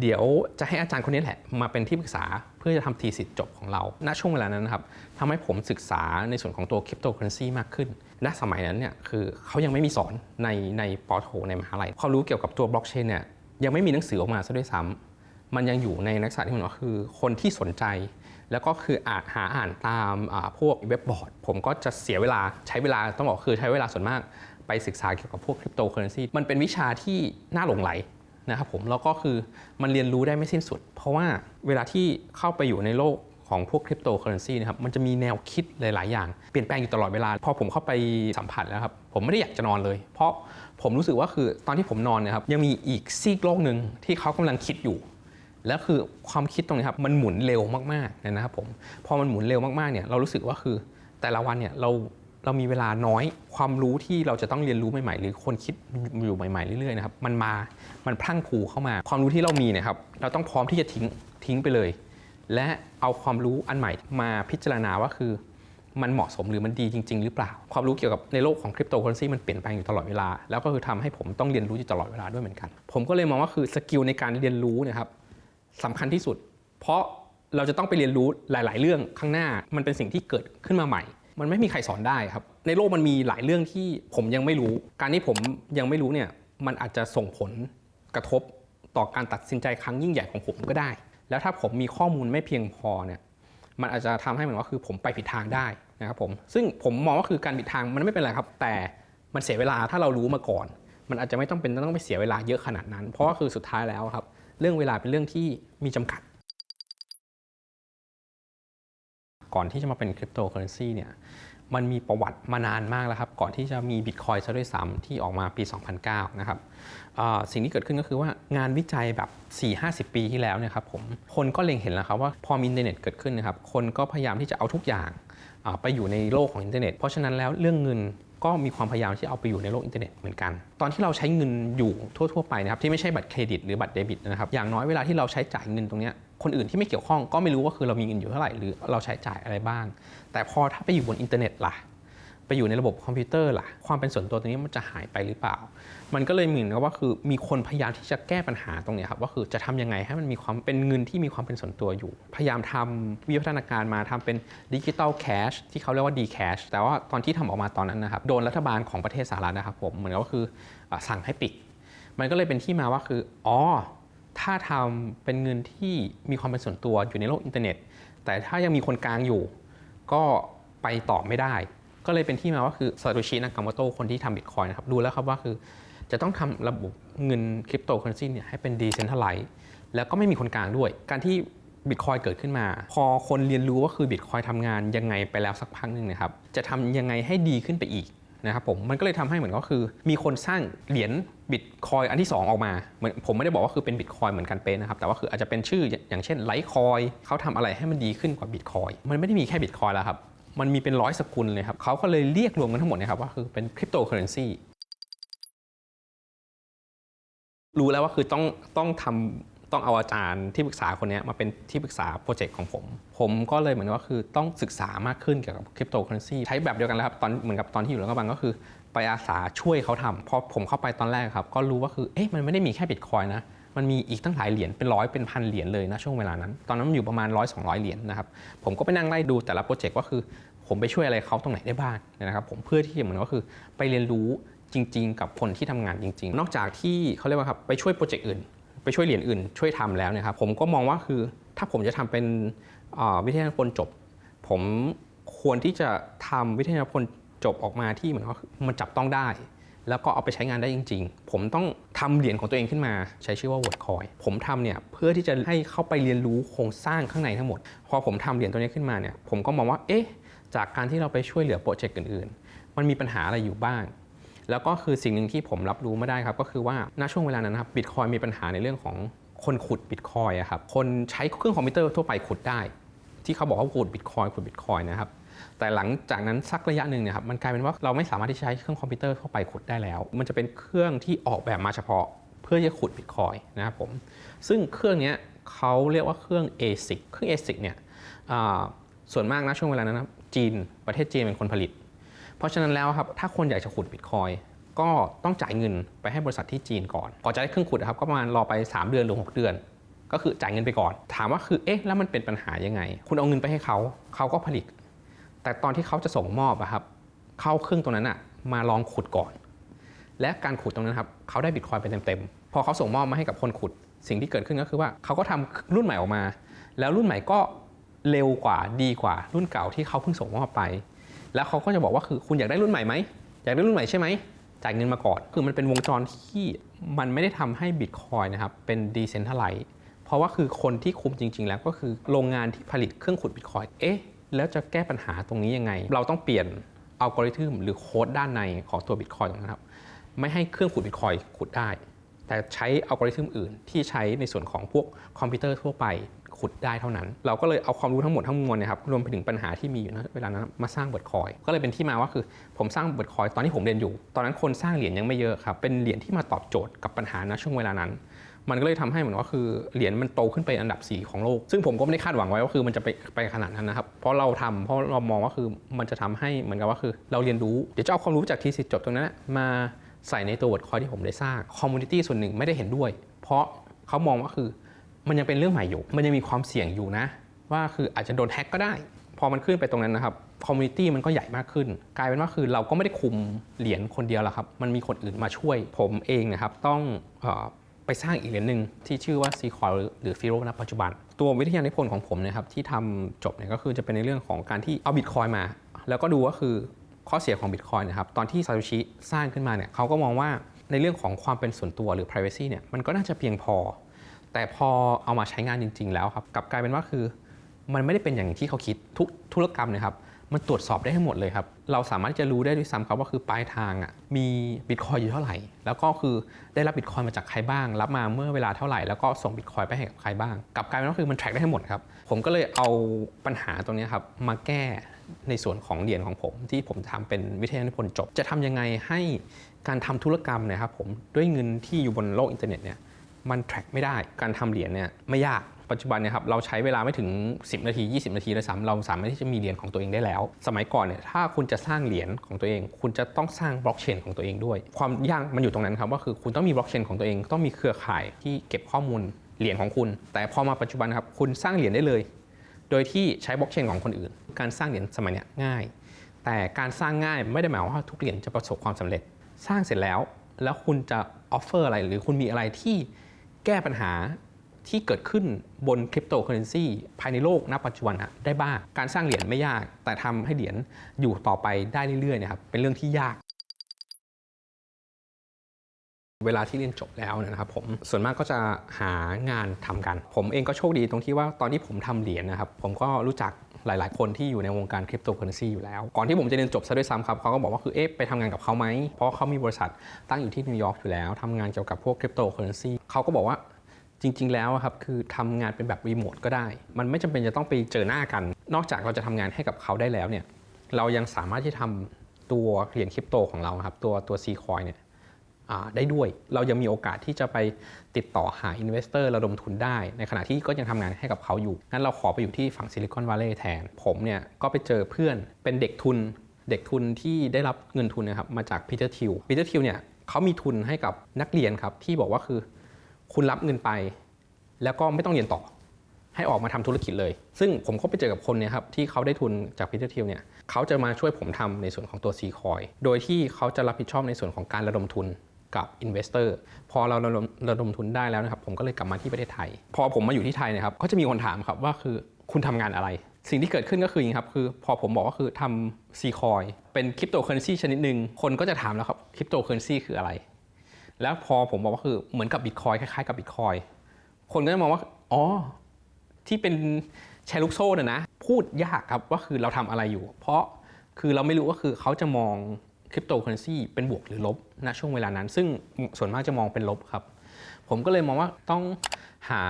เดี๋ยวจะให้อาจารย์คนนี้แหละ มาเป็นที่ปรึกษาเพื่อจะทำทีสิทธิ์จบของเรา ณช่วงเวลานั้นนะครับทำให้ผมศึกษาในส่วนของตัวคริปโตเคอเรนซีมากขึ้น ณสมัยนั้นเนี่ยคือเขายังไม่มีสอนในในปอโทในมหาลัยความรู้เกี่ยวกับตัวบล็อกเชนเนี่ยยังไม่มีหนังสือออกมาซะด้วยซ้ำมันยังอยู่ในนักศึกษาที่มันก็คือคนที่สนใจ แล้วก็คืออ่านหาอ่านตามพวกเว็บบอร์ด ผมก็จะเสียเวลาใช้เวลาต้องบอกคือใช้เวลาส่วนมาก ไปศึกษาเกี่ยวกับพวกคริปโตเคอเรนซีมันเป็นวิชาที่น่าหลงไหลนะครับผมแล้วก็คือมันเรียนรู้ได้ไม่สิ้นสุด เพราะว่าเวลาที่เข้าไปอยู่ในโลกของพวกคริปโตเคอเรนซีนะครับมันจะมีแนวคิดหลาย ๆ อย่าง เปลี่ยนแปลงอยู่ตลอดเวลา พอผมเข้าไปสัมผัสแล้วครับผมไม่ได้อยากจะนอนเลย เพราะผมรู้สึกว่าคือตอนที่ผมนอนเนะครับยังมีอีกซีกโลกหนึ่งที่เขากำลังคิดอยู่ แล้วคือความคิดตรงนี้ครับมันหมุนเร็วมากๆนะครับผมพอมันหมุนเร็วมากๆเนี่ยเรารู้สึกว่าคือแต่ละวันเนี่ยเรา เรามีเวลาน้อยความรู้ที่เราจะต้องเรียนรู้ใหม่ๆ หรือคนคิดอยู่ใหม่ๆ เรื่อยๆนะครับมันมามันพลั่งพรูเข้ามา ความรู้ที่เรามีเนะครับ เราต้องพร้อมที่จะทิ้งทิ้งไปเลย และเอาความรู้อันใหม่มาพิจารณาว่าคือ มันเหมาะสมหรือมันดีจริง ๆ หรือเปล่า ความรู้เกี่ยวกับในโลกของคริปโตเคอเรนซีมันเปลี่ยนแปลงอยู่ตลอดเวลา แล้วก็คือทำให้ผมต้องเรียนรู้อยู่ตลอดเวลาด้วยเหมือนกัน ผมก็เลยมองว่าคือสกิลในการเรียนรู้เนะครับสำคัญที่สุด เพราะเราจะต้องไปเรียนรู้หลาย ๆ เรื่องข้างหน้ามันเป็นสิ่งที่เกิดขึ้นมาใหม่ มันไม่มีใครสอนได้ครับ ในโลกมันมีหลายเรื่องที่ผมยังไม่รู้ การที่ผมยังไม่รู้เนี่ยมันอาจจะส่งผลกระทบต่อการตัดสินใจครั้งยิ่งใหญ่ของผมก็ได้ แล้วถ้าผมมีข้อมูลไม่เพียงพอเนี่ยมันอาจจะทำให้เหมือนว่าคือผมไปผิดทางได้นะครับผมซึ่งผมมองว่าคือการผิดทางมันไม่เป็นไรครับ แต่มันเสียเวลาถ้าเรารู้มาก่อน มันอาจจะไม่ต้องเป็นต้องไปเสียเวลาเยอะขนาดนั้น เพราะว่าคือสุดท้ายแล้วครับ เรื่องเวลาเป็นเรื่องที่มีจำกัด ก่อนที่จะมาเป็นคริปโตเคอเรนซีเนี่ยมันมีประวัติมานานมากแล้วครับ ก่อนที่จะมีบิตคอยซะด้วยซ้ำที่ออกมาปี 2009 นะครับสิ่งที่เกิดขึ้นก็คือว่างานวิจัยแบบ 4-50 ปีที่แล้วเนี่ยครับผมคนก็เล็งเห็นแล้วครับว่าพอมีอินเทอร์เน็ตเกิดขึ้นนะครับคนก็พยายามที่จะเอาทุกอย่างไปอยู่ในโลกของอินเทอร์เน็ตเพราะฉะนั้นแล้วเรื่องเงินก็มีความพยายามที่เอาไปอยู่ในโลกอินเทอร์เน็ตเหมือนกัน ตอนที่เราใช้เงินอยู่ทั่ว ๆ ไปนะครับที่ไม่ใช่บัตรเครดิตหรือบัตรเดบิตนะครับอย่างน้อยเวลาที่เราใช้จ่ายเงินตรงนี้ คนอื่นที่ไม่เกี่ยวข้องก็ไม่รู้ว่าคือเรามีเงินอยู่เท่าไหร่หรือเราใช้จ่ายอะไรบ้าง แต่พอถ้าไปอยู่บนอินเทอร์เน็ตล่ะไปอยู่ในระบบคอมพิวเตอร์ล่ะความเป็นส่วนตัวตรงนี้มันจะหายไปหรือเปล่า มันก็เลยเหมือนกับว่าคือมีคนพยายามที่จะแก้ปัญหาตรงนี้ครับว่าคือจะทำยังไงให้มันมีความเป็นเงินที่มีความเป็นส่วนตัวอยู่ พยายามทำวิวัฒนาการมาทำเป็นดิจิ t a ลแคชที่เขาเรียกว่า d c a s h แต่ว่าตอนที่ทำออกมาตอนนั้นนะครับโดนรัฐบาลของประเทศสหรัฐนะครับผมเหมือนกับว่าคือสั่งให้ปิด มันก็เลยเป็นที่มาว่าคืออ๋อ ถ้าทำเป็นเงินที่มีความเป็นส่วนตัวอยู่ในโลกอินเทอร์เน็ต แต่ถ้ายังมีคนกลางอยู่ ก็ไปต่อไม่ได้ ก็เลยเป็นที่มาว่าคือซาโตชินากามโตคนที่ทำบิตคอยนะครับดูแล้วครับว่าคือจะต้องทำระบบเงินคริปโตเคอเรนซีเนี่ยให้เป็นดีเซนทัลไลซ์แล้วก็ไม่มีคนกลางด้วย การที่บิตคอยเกิดขึ้นมา พอคนเรียนรู้ว่าคือบิตคอยทำงานยังไงไปแล้วสักพักหนึ่งนะครับจะทำยังไงให้ดีขึ้นไปอีก นะครับผมมันก็เลยทำให้เหมือนก็คือ มีคนสร้างเหรียญบิตคอยอันที่ 2 ออกมาเหมือนผมไม่ได้บอกว่าคือเป็นบิตคอยเหมือนกันเป๊ะนะครับแต่ว่าคืออาจจะเป็นชื่ออย่างเช่นไลท์คอยเขาทำอะไรให้มันดีขึ้นกว่าบิตคอยมันไม่ได้มีแค่บิตคอยแล้วครับมันมีเป็นร้อยสกุลเลยครับเขาก็เลยเรียกรวมกันทั้งหมดนะครับว่าคือเป็นคริปโตเคอเรนซีรู้แล้วว่าคือต้องต้องทำ ต้องเอาอาจารย์ที่ปรึกษาคนนี้มาเป็นที่ปรึกษาโปรเจกต์ของผม ผมก็เลยเหมือนว่าคือต้องศึกษามากขึ้นเกี่ยวกับคริปโตเคอเรนซีใช้แบบเดียวกันแล้วครับตอนเหมือนกับตอนที่อยู่แล้วก็บังก็คือไปอาสาช่วยเขาทำพอผมเข้าไปตอนแรกครับ ก็รู้ว่าคือเอ๊ะมันไม่ได้มีแค่บิตคอยนะมันมีอีกตั้งหลายเหรียญเป็นร้อยเป็นพันเหรียญเลยนะช่วงเวลานั้น ตอนนั้นมันอยู่ประมาณร้อยสองร้อยเหรียญนะครับผมก็ไปนั่งไล่ดูแต่ละโปรเจกต์ว่าคือ ผมไปช่วยอะไรเขาตรงไหนได้บ้างนะครับผมเพื่อที่เหมือนก็คือไปเรียนรู้จริง ๆ กับคนที่ทำงานจริง ๆ นอกจากที่เขาเรียกว่าครับไปช่วยโปรเจกต์อื่น ไปช่วยเหรียญอื่น ช่วยทำแล้วเนะครับผมก็มองว่าคือถ้าผมจะทำเป็นวิทยานิพนธ์จบ ผมควรที่จะทำวิทยานิพนธ์จบออกมาที่เหมือนว่ามันจับต้องได้ แล้วก็เอาไปใช้งานได้จริง ๆ ผมต้องทำเหรียญของตัวเองขึ้นมาใช้ชื่อว่า WordCoin ผมทำเนี่ยเพื่อที่จะให้เข้าไปเรียนรู้โครงสร้างข้างในทั้งหมด พอผมทำเหรียญตัวนี้ขึ้นมาเนี่ยผมก็มองว่าเอ๊ะจากการที่เราไปช่วยเหลือโปรเจกต์อื่น ๆ มันมีปัญหาอะไรอยู่บ้าง แล้วก็คือสิ่งหนึ่งที่ผมรับรู้มาได้ครับก็คือว่าณช่วงเวลานั้นนะครับบิตคอยมีปัญหาในเรื่องของคนขุดบิตคอยครับคนใช้เครื่องคอมพิวเตอร์ทั่วไปขุดได้ ที่เขาบอกว่าขุดบิตคอยขุดบิตคอยนะครับแต่หลังจากนั้นสักระยะหนึ่งเนี่ยครับมันกลายเป็นว่าเราไม่สามารถที่ใช้เครื่องคอมพิวเตอร์ทั่วไปขุดได้แล้ว มันจะเป็นเครื่องที่ออกแบบมาเฉพาะเพื่อจะขุดบิตคอยนะครับผมซึ่งเครื่องนี้เขาเรียกว่าเครื่อง ASIC เครื่อง ASIC เนี่ยส่วนมากนะช่วงเวลานั้นนะจีน ประเทศจีนเป็นคนผลิต เพราะฉะนั้นแล้วครับถ้าคนอยากจะขุดบิตคอยก็ต้องจ่ายเงินไปให้บริษัทที่จีนก่อนก่อนจะได้เครื่องขุดครับก็ประมาณรอไป 3 เดือนหรือ 6 เดือน ก็คือจ่ายเงินไปก่อน ถามว่าคือเอ๊ะแล้วมันเป็นปัญหายังไง คุณเอาเงินไปให้เขาเขาก็ผลิต แต่ตอนที่เขาจะส่งมอบอะครับเข้าเครื่องตรงนั้นอะมาลองขุดก่อน และการขุดตรงนั้นครับเขาได้บิตคอยไปเต็มๆพอเขาส่งมอบมาให้กับคนขุด สิ่งที่เกิดขึ้นก็คือว่าเขาก็ทำรุ่นใหม่ออกมา แล้วรุ่นใหม่ก็เร็วกว่าดีกว่ารุ่นเก่าที่เขาเพิ่งส่งมอบไป แล้วเขาก็จะบอกว่าคือคุณอยากได้รุ่นใหม่ไหมอยากได้รุ่นใหม่ใช่ไหมจ่ายเงินมาก่อน คือมันเป็นวงจรที่มันไม่ได้ทำให้บิตคอยนะครับเป็นดีเซนทัลไลซ์เพราะว่าคือคนที่คุมจริง ๆ แล้วก็คือโรงงานที่ผลิตเครื่องขุดบิตคอยเอ๊ะแล้วจะแก้ปัญหาตรงนี้ยังไง เราต้องเปลี่ยนอัลกอริทึมหรือโค้ดด้านในของตัวบิตคอยตรงนั้นครับไม่ให้เครื่องขุดบิตคอยขุดได้ แต่ใช้อัลกอริทึมอื่นที่ใช้ในส่วนของพวกคอมพิวเตอร์ทั่วไป ขุดได้เท่านั้น เราก็เลยเอาความรู้ทั้งหมดทั้งมวลเนี่ยครับรวมไปถึงปัญหาที่มีอยู่นะเวลานั้นมาสร้างบิตคอยก็เลยเป็นที่มาว่าคือผมสร้างบิตคอยตอนที่ผมเรียนอยู่ ตอนนั้นคนสร้างเหรียญยังไม่เยอะครับเป็นเหรียญที่มาตอบโจทย์กับปัญหาณช่วงเวลานั้น มันก็เลยทำให้เหมือนว่าคือเหรียญมันโตขึ้นไปอันดับ 4 ของโลก ซึ่งผมก็ไม่ได้คาดหวังไว้ว่าคือมันจะไปไปขนาดนั้นนะครับเพราะเราทำเพราะเรามองว่าคือมันจะทำให้เหมือนกับว่าคือ เราเรียนรู้เดี๋ยวจะเอาความรู้จากทีสิทธ์จบตรงนั้นมาใส่ในตัวบทคอยที่ผมได้สร้างคอมมูนิตี้ส่วนหนึ่งไม่ได้เห็นด้วย เพราะเขามองว่าคือ มันยังเป็นเรื่องใหม่อยู่ มันยังมีความเสี่ยงอยู่นะ ว่าคืออาจจะโดนแฮ็กก็ได้ พอมันขึ้นไปตรงนั้นนะครับคอมมูนิตี้มันก็ใหญ่มากขึ้น กลายเป็นว่าคือเราก็ไม่ได้คุมเหรียญคนเดียวแล้วครับ มันมีคนอื่นมาช่วย ผมเองนะครับต้องออไปสร้างอีกเหรียญหนึ่งที่ชื่อว่าซีคอยหรือฟิโรณปัจจุบัน ตัววิทยานิพนธ์ของผมนะครับที่ทำจบเนี่ยก็คือจะเป็นในเรื่องของการที่เอาบิตคอยมา แล้วก็ดูว่าคือข้อเสียของบิตคอยนะครับตอนที่ซาโตชิสร้างขึ้นมาเนี่ยเขาก็มองว่าในเรื่องของความเป็นส่วนตัวหรือ privacy เนี่ยมันก็น่าจะเพียงพอ แต่พอเอามาใช้งานจริง ๆ แล้วครับกลับกลายเป็นว่าคือมันไม่ได้เป็นอย่างที่เขาคิดทุกธุรกรรมเนะครับมันตรวจสอบได้ทั้หมดเลยครับ เราสามารถที่จะรู้ได้ด้วยซ้ำครับว่าคือปลายทางอะมีบิตคอยอยู่เท่าไหร่ แล้วก็คือได้รับบิตคอยมาจากใครบ้าง รับมาเมื่อเวลาเท่าไหร่ แล้วก็ส่งบิตคอยไปให้กับใครบ้าง กลับกลายเป็นว่าคือมัน track ได้ทั้หมดครับ ผมก็เลยเอาปัญหาตรงนี้ครับมาแก้ในส่วนของเหรียญของผม ที่ผมทำเป็นวิทยานิพนธ์จบ จะทำยังไงให้การทำธุรกรรมเนะครับผมด้วยเงินที่อยู่บนโลกอินเทอร์เน็ตเนี่ย มัน track ไม่ได้การทำเหรียญเนี่ยไม่ยากปัจจุบันเนี่ยครับเราใช้เวลาไม่ถึง 10 นาที 20 นาทีเลยซ้ำเราสามารถที่จะมีเหรียญของตัวเองได้แล้ว สมัยก่อนเนี่ยถ้าคุณจะสร้างเหรียญของตัวเอง คุณจะต้องสร้างบล็อกเชนของตัวเองด้วย ความยากมันอยู่ตรงนั้นครับว่าคือคุณต้องมีบล็อกเชนของตัวเองต้องมีเครือข่ายที่เก็บข้อมูลเหรียญของคุณ แต่พอมาปัจจุบันครับคุณสร้างเหรียญได้เลย โดยที่ใช้บล็อกเชนของคนอื่น การสร้างเหรียญสมัยนี้ง่าย แต่การสร้างง่ายไม่ได้หมายว่าทุกเหรียญจะประสบความสำเร็จ สร้างเสร็จแล้ว แล้วคุณจะออฟเฟอร์อะไรหรือคุณมีอะไรที่ แก้ปัญหาที่เกิดขึ้นบนคริปโตเคอเรนซีภายในโลกณปัจจุบันได้บ้าง การสร้างเหรียญไม่ยาก แต่ทำให้เหรียญอยู่ต่อไปได้เรื่อยๆเนะครับเป็นเรื่องที่ยาก เวลาที่เรียนจบแล้วนะครับผมส่วนมากก็จะหางานทำกัน ผมเองก็โชคดีตรงที่ว่าตอนที่ผมทำเหรียญนะครับ ผมก็รู้จัก หลาย ๆ คนที่อยู่ในวงการคริปโตเคอเรนซีอยู่แล้ว ก่อนที่ผมจะเรียนจบซะด้วยซ้ำครับเขาก็บอกว่าคือเอ๊ะไปทำงานกับเขาไหม เพราะเขามีบริษัทตั้งอยู่ที่นิวยอร์กอยู่แล้วทำงานเกี่ยวกับพวกคริปโตเคอเรนซีเขาก็บอกว่าจริง ๆ แล้วครับคือทำงานเป็นแบบรีโมทก็ได้ มันไม่จำเป็นจะต้องไปเจอหน้ากัน นอกจากเราจะทำงานให้กับเขาได้แล้วเนี่ยเรายังสามารถที่ทำตัวเหรียญคริปโตของเราครับตัวตัวซีคอยเนี่ย ได้ด้วย เรายังมีโอกาสที่จะไปติดต่อหาอินเวสเตอร์ระดมทุนได้ ในขณะที่ก็ยังทำงานให้กับเขาอยู่งั้นเราขอไปอยู่ที่ฝั่งซิลิคอนวัลเลย์แทน ผมเนี่ยก็ไปเจอเพื่อนเป็นเด็กทุน เด็กทุนที่ได้รับเงินทุนนะครับมาจากพีเตอร์ทิวพีเตอร์ทิวเนี่ยเขามีทุนให้กับนักเรียนครับที่บอกว่าคือคุณรับเงินไป แล้วก็ไม่ต้องเรียนต่อ ให้ออกมาทำธุรกิจเลย ซึ่งผมก็ไปเจอกับคนเนี่ยครับที่เขาได้ทุนจากพีเตอร์ทิวเนี่ยเขาจะมาช่วยผมทำในส่วนของตัวซีคอยโดยที่เขาจะรับผิดชอบในส่วนของการระดมทุน กับอินเวสเตอร์พอเราระดมทุนได้แล้วนะครับ ผมก็เลยกลับมาที่ประเทศไทย พอผมมาอยู่ที่ไทยนะครับก็จะมีคนถามครับว่าคือคุณทำงานอะไร สิ่งที่เกิดขึ้นก็คืออย่างครับคือพอผมบอกว่าคือทำซีคอยเป็นคริปโตเคอเรนซีชนิดหนึ่งคนก็จะถามแล้วครับคริปโตเคอเรนซีคืออะไร แล้วพอผมบอกว่าคือเหมือนกับบิตคอยคล้ายๆกับบิตคอยคนก็จะมองว่าอ๋อที่เป็นแชร์ลูกโซ่น่ะนะ พูดยากครับว่าคือเราทำอะไรอยู่ เพราะคือเราไม่รู้ว่าคือเขาจะมอง คริปโตเคอเรนซีเป็นบวกหรือลบณช่วงเวลานั้น ซึ่งส่วนมากจะมองเป็นลบครับ ผมก็เลยมองว่าต้องหา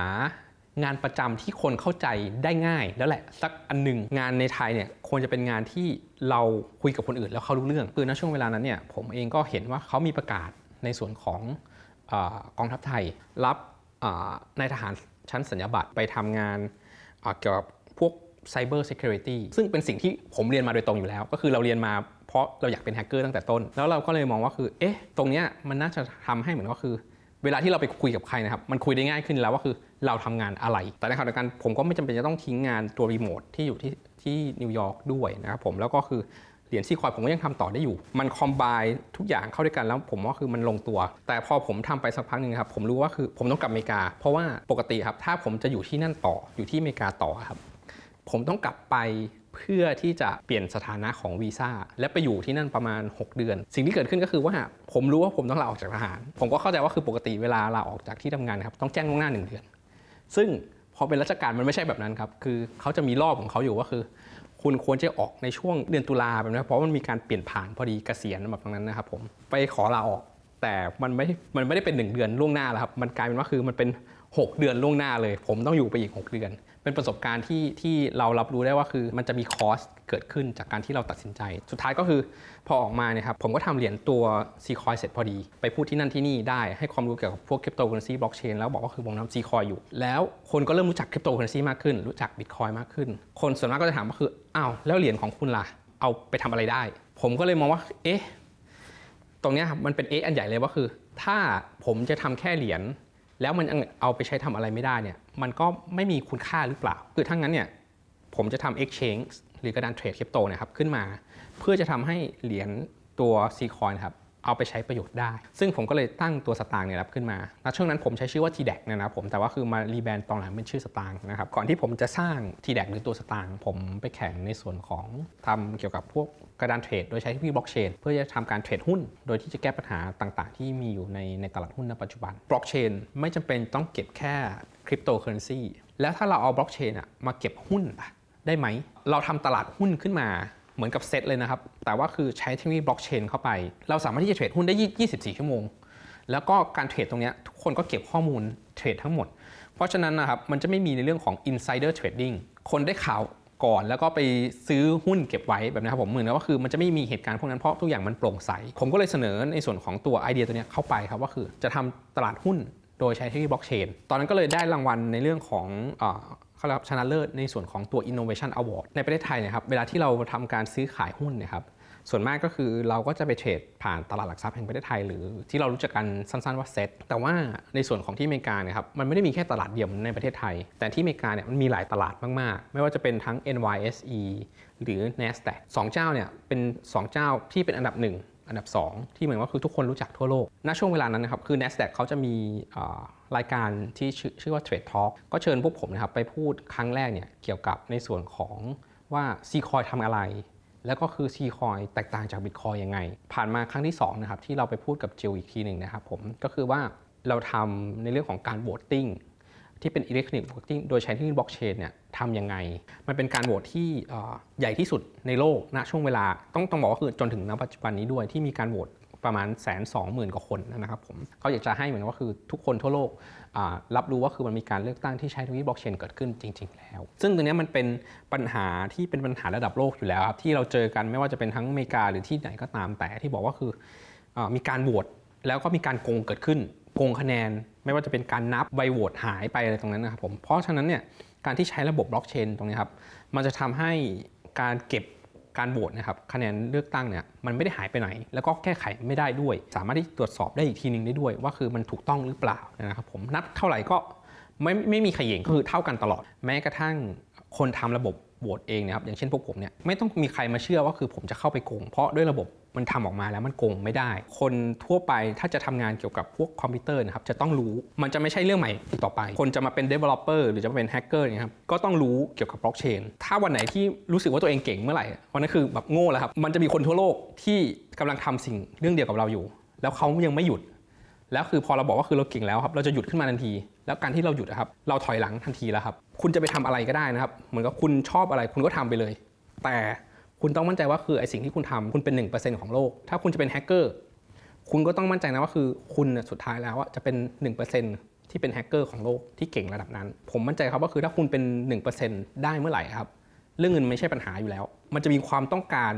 งานประจำที่คนเข้าใจได้ง่าย แล้วแหละสักอันหนึ่งงานในไทยเนี่ยควรจะเป็นงานที่เราคุยกับคนอื่นแล้วเขารู้เรื่องคือณช่วงเวลานั้นเนี่ยผมเองก็เห็นว่าเขามีประกาศในส่วนของอกองทัพไทย รับนายทหารชั้นสัญญาบัตรไปทำงานเอ่อเกี่ยวกับพวก Cyber Security ซึ่งเป็นสิ่งที่ผมเรียนมาโดยตรงอยู่แล้ว ก็คือเราเรียนมา เพราะเราอยากเป็นแฮกเกอร์ตั้งแต่ต้น แล้วเราก็เลยมองว่าคือ เอ๊ะ ตรงเนี้ยมันน่าจะทำให้เหมือนก็คือ เวลาที่เราไปคุยกับใครนะครับ มันคุยได้ง่ายขึ้นแล้วว่าคือเราทำงานอะไร แต่ในขณะเดียวกันผมก็ไม่จำเป็นจะต้องทิ้งงานตัวรีโมทที่อยู่ที่ที่นิวยอร์กด้วยนะครับผม แล้วก็คือเหรียญซีคอยผมก็ยังทำต่อได้อยู่ มันคอมไบทุกอย่างเข้าด้วยกันแล้วผมว่าคือมันลงตัว แต่พอผมทำไปสักพักหนึ่งครับ ผมรู้ว่าคือผมต้องกลับอเมริกา เพราะว่าปกติครับ ถ้าผมจะอยู่ที่นั่นต่อ อยู่ที่อเมริกาต่อครับ ผมต้องกลับไป เพื่อที่จะเปลี่ยนสถานะของวีซ่าและไปอยู่ที่นั่นประมาณ 6 เดือน สิ่งที่เกิดขึ้นก็คือว่าผมรู้ว่าผมต้องลาออกจากทหาร ผมก็เข้าใจว่าคือปกติเวลาลาออกจากที่ทำงานครับต้องแจ้งล่วงหน้า 1 เดือน ซึ่งพอเป็นราชการมันไม่ใช่แบบนั้นครับคือเขาจะมีรอบของเขาอยู่ว่าคือ คุณควรจะออกในช่วงเดือนตุลาแบบนี้เพราะมันมีการเปลี่ยนผ่านพอดีเกษียณแบบนั้นนะครับผมไปขอลาออกแต่มันไม่ มันไม่ได้เป็นหนึ่งเดือนล่วงหน้าแล้วครับ มันกลายเป็นว่าคือมันเป็น 6 เดือนล่วงหน้าเลย ผมต้องอยู่ไปอีก 6 เดือน เป็นประสบการณ์ที่ที่เรารับรู้ได้ว่าคือมันจะมีคอสเกิดขึ้นจากการที่เราตัดสินใจ สุดท้ายก็คือพอออกมาเนี่ยครับผมก็ทำเหรียญตัว C coin เสร็จพอดี ไปพูดที่นั่นที่นี่ได้ให้ความรู้เกี่ยวกับพวกคริปโตเคอเรนซีบล็อกเชนแล้วบอกว่าคือวงน้ำ C coin อยู่ แล้วคนก็เริ่มรู้จักคริปโตเคอเรนซีมากขึ้น รู้จักบิตคอยมากขึ้น คนส่วนมากก็จะถามว่าคืออ้าวแล้วเหรียญของคุณล่ะเอาไปทำอะไรได้ ผมก็เลยมองว่าเอ๊ะตรงเนี้ยครับมันเป็นเอ๊ะอันใหญ่เลยว่าคือ ถ้าผมจะทำแค่เหรียญ แล้วมันเอาไปใช้ทำอะไรไม่ได้เนี่ยมันก็ไม่มีคุณค่าหรือเปล่า คือทั้งนั้นเนี่ยผมจะทำ exchange หรือกระดานเทรดคริปโตนะครับขึ้นมา เพื่อจะทำให้เหรียญตัวซีคอยครับ เอาไปใช้ประโยชน์ได้ ซึ่งผมก็เลยตั้งตัวสตางค์เนี่ยครับขึ้นมาณช่วงนั้นผมใช้ชื่อว่า TDAC นะครับผม แต่ว่าคือมารีแบรนด์ตอนหลังเป็นชื่อสตางค์นะครับ ก่อนที่ผมจะสร้าง TDAC หรือตัวสตางค์ผมไปแข่งในส่วนของทำเกี่ยวกับพวกกระดานเทรด โดยใช้ทคโนโลยีบล็อกเชนเพื่อจะทำการเทรดหุ้น โดยที่จะแก้ปัญหาต่างๆ ที่มีอยู่ในในตลาดหุ้นณปัจจุบัน บล็อกเชนไม่จำเป็นต้องเก็บแค่คริปโตเคอเรนซีแล้วถ้าเราเอาบล็อกเชนอะมาเก็บหุ้นได้ไหม เราทำตลาดหุ้นขึ้นมา เหมือนกับเซตเลยนะครับ แต่ว่าคือใช้เทคโนโลยีบล็อกเชนเข้าไป เราสามารถที่จะเทรดหุ้นได้ 24 ชั่วโมง แล้วก็การเทรดตรงนี้ทุกคนก็เก็บข้อมูลเทรดทั้งหมด เพราะฉะนั้นนะครับมันจะไม่มีในเรื่องของ insider trading คนได้ข่าวก่อนแล้วก็ไปซื้อหุ้นเก็บไว้แบบนี้ครับผมเหมือนกับว่าคือมันจะไม่มีเหตุการณ์พวกนั้นเพราะทุกอย่างมันโปร่งใส ผมก็เลยเสนอในส่วนของตัวไอเดียตัวนี้เข้าไปครับว่าคือจะทำตลาดหุ้นโดยใช้เทคโนโลยีบล็อกเชน ตอนนั้นก็เลยได้รางวัลในเรื่องของ เขารียกว่าชนะเลิศในส่วนของตัว Innovation Award ในประเทศไทยเนะครับ เวลาที่เราทำการซื้อขายหุ้นเนะครับ ส่วนมากก็คือเราก็จะไปเทรดผ่านตลาดหลักทรัพย์แห่งประเทศไทย หรือที่เรารู้จักกันสั้นๆว่าเซ็ตแต่ว่าในส่วนของที่อเมริกาเนี่ยครับ มันไม่ได้มีแค่ตลาดเดียวในประเทศไทย แต่ที่อเมริกาเนี่ยมันมีหลายตลาดมากๆ ไม่ว่าจะเป็นทั้ง NYSE หรือ NASDAQ สองเจ้าเนี่ยเป็น 2 เจ้าที่เป็นอันดับ1อันดับ 2 ที่เหมือนว่าคือทุกคนรู้จักทั่วโลก ณ ช่วงเวลานั้นนะครับ คือ NASDAQ เขาจะมีอ่อ รายการที่ชื่อว่า Trade Talk ก็เชิญพวกผมนะครับไปพูดครั้งแรกเนี่ยเกี่ยวกับในส่วนของว่า C coin ทำอะไร แล้วก็คือ C coin แตกต่างจาก Bitcoin ยังไง ผ่านมาครั้งที่2นะครับที่เราไปพูดกับจิลอีกทีหนึ่งนะครับผมก็คือว่าเราทำในเรื่องของการโหวตติ้งที่เป็น Electronic Voting โดยใช้เทคโนโลยีบล็อกเชนเนี่ยทำยังไง มันเป็นการโหวตที่ใหญ่ที่สุดในโลกณช่วงเวลาต้องต้องบอกว่าคือจนถึงณปัจจุบันนี้ด้วยที่มีการโหวต ประมาณแสนสองหมื่นกว่าคนนะครับผมเขาอยากจะให้เหมือนว่าคือทุกคนทั่วโลกรับรู้ว่าคือมันมีการเลือกตั้งที่ใช้เทคโนโลยีบล็อกเชนเกิดขึ้นจริง ๆ แล้ว ซึ่งตรงนี้มันเป็นปัญหาที่เป็นปัญหาระดับโลกอยู่แล้วครับที่เราเจอกันไม่ว่าจะเป็นทั้งอเมริกาหรือที่ไหนก็ตามแต่ที่บอกว่าคืออมีการโหวตแล้วก็มีการโกงเกิดขึ้นโกงคะแนน ไม่ว่าจะเป็นการนับใบโหวตหายไปอะไรตรงนั้นนะครับผมเพราะฉะนั้นเนี่ยการที่ใช้ระบบบล็อกเชนตรงนี้ครับมันจะทำให้การเก็บ การโหวตนะครับคะแนนเลือกตั้งเนี่ยมันไม่ได้หายไปไหน แล้วก็แก้ไขไม่ได้ด้วย สามารถที่ตรวจสอบได้อีกทีหนึงได้ด้วย ว่าคือมันถูกต้องหรือเปล่านะครับผมนับเท่าไหร่ก็ไม่ไม่มีใครเหยงก็คือเท่ากันตลอด แม้กระทั่งคนทำระบบโหวตเองนะครับอย่างเช่นพวกผมเนี่ยไม่ต้องมีใครมาเชื่อว่าคือผมจะเข้าไปโกงเพราะด้วยระบบ มันทำออกมาแล้วมันโกงไม่ได้ คนทั่วไปถ้าจะทำงานเกี่ยวกับพวกคอมพิวเตอร์นะครับจะต้องรู้มันจะไม่ใช่เรื่องใหม่อีกต่อไป คนจะมาเป็น developer หรือจะมาเป็นแฮกเกอร์นี่ยครับก็ต้องรู้เกี่ยวกับบล็อกเชนถ้าวันไหนที่รู้สึกว่าตัวเองเก่งเมื่อไหร่วันนั้นคือแบบโง่แล้วครับมันจะมีคนทั่วโลกที่กำลังทำสิ่งเรื่องเดียวกับเราอยู่ แล้วเขายังไม่หยุด แล้วคือพอเราบอกว่าคือเราเก่งแล้วครับเราจะหยุดขึ้นมาทันที แล้วการที่เราหยุดครับเราถอยหลังทันทีแล้วครับคุณจะไปทำอะไรก็ได้นะครับเหมือนกับคุณชอบอะไรคุณก็ทำไปเลย แต่ คุณต้องมั่นใจว่าคือไอสิ่งที่คุณทำคุณเป็น 1%ของโลก ถ้าคุณจะเป็นแฮกเกอร์คุณก็ต้องมั่นใจนะว่าคือคุณสุดท้ายแล้วอะจะเป็น 1%ที่เป็นแฮกเกอร์ของโลกที่เก่งระดับนั้น ผมมั่นใจครับว่าคือถ้าคุณเป็น 1%ได้เมื่อไหร่ครับ เรื่องเงินไม่ใช่ปัญหาอยู่แล้ว มันจะมีความต้องการ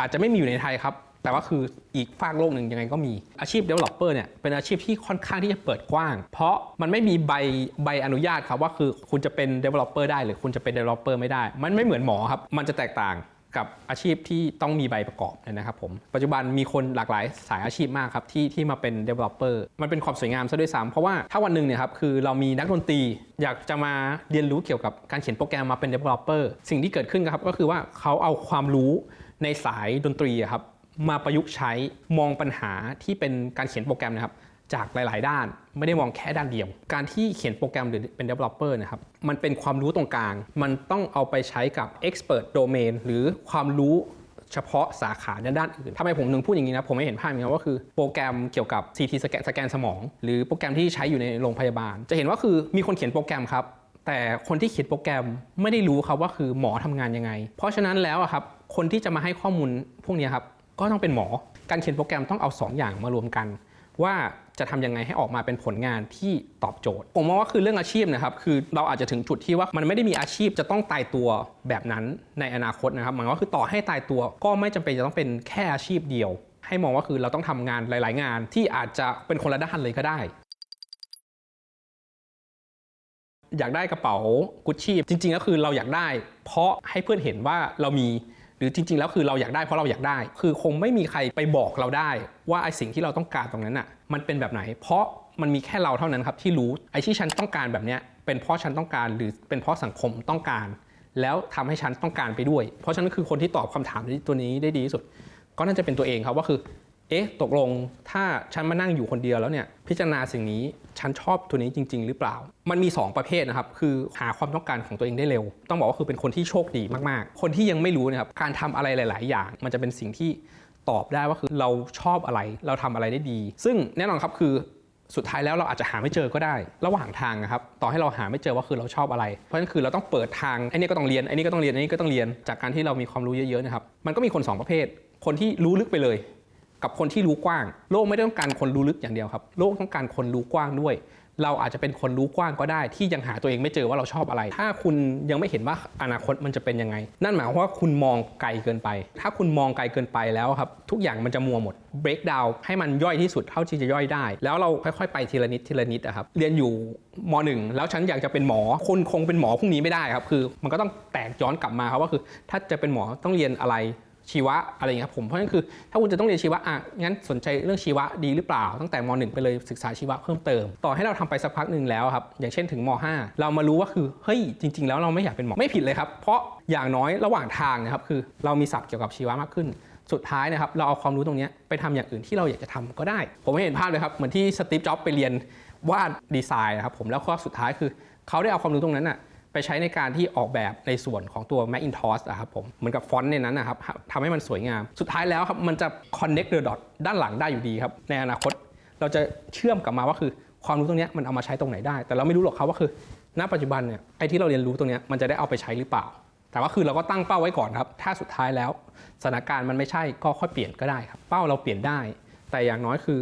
อาจจะไม่มีอยู่ในไทยครับ แต่ว่าคืออีกฝากโลกหนึ่งยังไงก็มี อาชีพ developer เนี่ย เป็นอาชีพที่ค่อนข้างที่จะเปิดกว้าง เพราะมันไม่มีใบใบอนุญาตครับว่าคือคุณจะเป็น developer ได้หรือคุณจะเป็น developer ไม่ได้ มันไม่เหมือนหมอครับ มันจะแตกต่าง กับอาชีพที่ต้องมีใบประกอบเนยนะครับผมปัจจุบันมีคนหลากหลายสายอาชีพมากครับที่ที่มาเป็น developer มันเป็นความสวยงามซะด้วยซ้ำเพราะว่าถ้าวันหนึ่งเนี่ยครับคือเรามีนักดนตรีอยากจะมาเรียนรู้เกี่ยวกับการเขียนโปรแกรมมาเป็น developer สิ่งที่เกิดขึ้นครับก็คือว่าเขาเอาความรู้ในสายดนตรีครับมาประยุกต์ใช้มองปัญหาที่เป็นการเขียนโปรแกรมนะครับ จากหลาย ๆ ด้าน ไม่ได้มองแค่ด้านเดียว การที่เขียนโปรแกรมหรือเป็น developer นะครับมันเป็นความรู้ตรงกลาง มันต้องเอาไปใช้กับ expert domain หรือความรู้เฉพาะสาขาในด้านอื่นทำไมผมถึงพูดอย่างนี้นะ ผมไม่เห็นภาพอย่างนี้ว่าคือโปรแกรมเกี่ยวกับ CT สแกนสแกนสมอง หรือโปรแกรมที่ใช้อยู่ในโรงพยาบาล จะเห็นว่าคือมีคนเขียนโปรแกรมครับ แต่คนที่เขียนโปรแกรมไม่ได้รู้ครับว่าคือหมอทำงานยังไง เพราะฉะนั้นแล้วครับคนที่จะมาให้ข้อมูลพวกนี้ครับก็ต้องเป็นหมอ การเขียนโปรแกรมต้องเอา 2 อย่างมารวมกัน ว่าจะทำยังไงให้ออกมาเป็นผลงานที่ตอบโจทย์ ผมมองว่าคือเรื่องอาชีพนะครับ คือเราอาจจะถึงจุดที่ว่ามันไม่ได้มีอาชีพจะต้องตายตัวแบบนั้นในอนาคตนะครับหมายความว่าคือต่อให้ตายตัวก็ไม่จำเป็นจะต้องเป็นแค่อาชีพเดียว ให้มองว่าคือเราต้องทำงานหลาย ๆ งานที่อาจจะเป็นคนละด้านเลยก็ได้อยากได้กระเป๋ากุชชี่จริงๆแล้วคือเราอยากได้ เพราะให้เพื่อนเห็นว่าเรามี หรือจริง ๆ แล้วคือเราอยากได้เพราะเราอยากได้ คือคงไม่มีใครไปบอกเราได้ ว่าไอสิ่งที่เราต้องการตรงนั้นอะมันเป็นแบบไหน เพราะมันมีแค่เราเท่านั้นครับที่รู้ไอที่ฉันต้องการแบบเนี้ยเป็นเพราะฉันต้องการหรือเป็นเพราะสังคมต้องการ แล้วทำให้ฉันต้องการไปด้วย เพราะฉะนั้นคือคนที่ตอบคำถามตัวนี้ได้ดีที่สุด ก็น่าจะเป็นตัวเองครับว่าคือเอ๊ะตกลงถ้าฉันมานั่งอยู่คนเดียวแล้วเนี่ยพิจารณาสิ่งนี้ฉันชอบตัวนี้จริง ๆ หรือเปล่า มันมี 2 ประเภทนะครับ คือหาความต้องการของตัวเองได้เร็ว ต้องบอกว่าคือเป็นคนที่โชคดีมากๆ คนที่ยังไม่รู้นะครับ การทำอะไรหลาย ๆ อย่าง มันจะเป็นสิ่งที่ตอบได้ว่าคือเราชอบอะไร เราทำอะไรได้ดี ซึ่งแน่นอนครับคือสุดท้ายแล้วเราอาจจะหาไม่เจอก็ได้ ระหว่างทางนะครับต่อให้เราหาไม่เจอว่าคือเราชอบอะไร เพราะฉะนั้นคือเราต้องเปิดทางไอ้นี่ก็ต้องเรียนไอ้นี่ก็ต้องเรียนไอ้นี่ก็ต้องเรียนจากการที่เรามีความรู้เยอะๆนะครับมันก็มีคนสองประเภท คนที่รู้ลึกไปเลย กับคนที่รู้กว้าง โลกไม่ได้ต้องการคนรู้ลึกอย่างเดียวครับ โลกต้องการคนรู้กว้างด้วย เราอาจจะเป็นคนรู้กว้างก็ได้ ที่ยังหาตัวเองไม่เจอว่าเราชอบอะไร ถ้าคุณยังไม่เห็นว่าอนาคตมันจะเป็นยังไง นั่นหมายความว่าคุณมองไกลเกินไป ถ้าคุณมองไกลเกินไปแล้วครับ ทุกอย่างมันจะมัวหมด break down ให้มันย่อยที่สุดเท่าที่จะย่อยได้ แล้วเราค่อยๆไปทีละนิดทีละนิดอะครับ เรียนอยู่มหนึ่งแล้วฉันอยากจะเป็นหมอคุณคงเป็นหมอพรุ่งนี้ไม่ได้ครับ คือ มันก็ต้องแตกย้อนกลับมาครับว่าคือ ถ้าจะเป็นหมอต้องเรียนอะไร ชีวะอะไรอย่างเงี้ยครับผมเพราะฉะนั้นคือ ถ้าคุณจะต้องเรียนชีวะอะงั้นสนใจเรื่องชีวะดีหรือเปล่า ตั้งแต่ม .1 ไปเลยศึกษาชีวะเพิ่มเติม ต่อให้เราทำไปสักพักหนึ่งแล้วครับอย่างเช่นถึงม .5 เรามารู้ว่าคือเฮ้ยจริง ๆ แล้วเราไม่อยากเป็นหมอไม่ผิดเลยครับ เพราะอย่างน้อยระหว่างทางนะครับคือเรามีศัพท์เกี่ยวกับชีวะมากขึ้นสุดท้ายนะครับเราเอาความรู้ตรงเนี้ยไปทำอย่างอื่นที่เราอยากจะทำก็ได้ ผมไม่เห็นภาพเลยครับ เหมือนที่สตีฟจ็อบส์ไปเรียนวาดดีไซน์นะครับผมแล้วข้อสุดท้ายคือ เขาได้เอาความรู้ตรงนั้นอะ ไปใช้ในการที่ออกแบบในส่วนของตัว Macintosh อะครับผมเหมือนกับฟอนต์ในนั้นนะครับทำให้มันสวยงาม สุดท้ายแล้วครับมันจะ connect the dot ด้านหลังได้อยู่ดีครับ ในอนาคตเราจะเชื่อมกลับมาว่าคือความรู้ตรงนี้มันเอามาใช้ตรงไหนได้ แต่เราไม่รู้หรอกครับว่าคือ ณปัจจุบันเนี่ยไอ้ที่เราเรียนรู้ตรงนี้มันจะได้เอาไปใช้หรือเปล่า แต่ว่าคือเราก็ตั้งเป้าไว้ก่อนครับ ถ้าสุดท้ายแล้วสถานการณ์มันไม่ใช่ก็ค่อยเปลี่ยนก็ได้ครับ เป้าเราเปลี่ยนได้ แต่อย่างน้อยคือ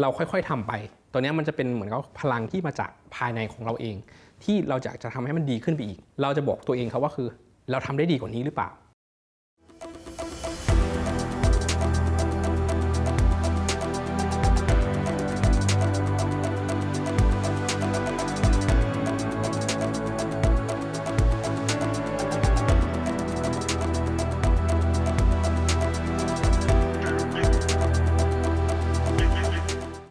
เราค่อยๆทำไป ตัวนี้มันจะเป็นเหมือนกับพลังที่มาจากภายในของเราเอง ที่เราอยากจะทำให้มันดีขึ้นไปอีก เราจะบอกตัวเองครับว่าคือ เราทำได้ดีกว่านี้หรือเปล่า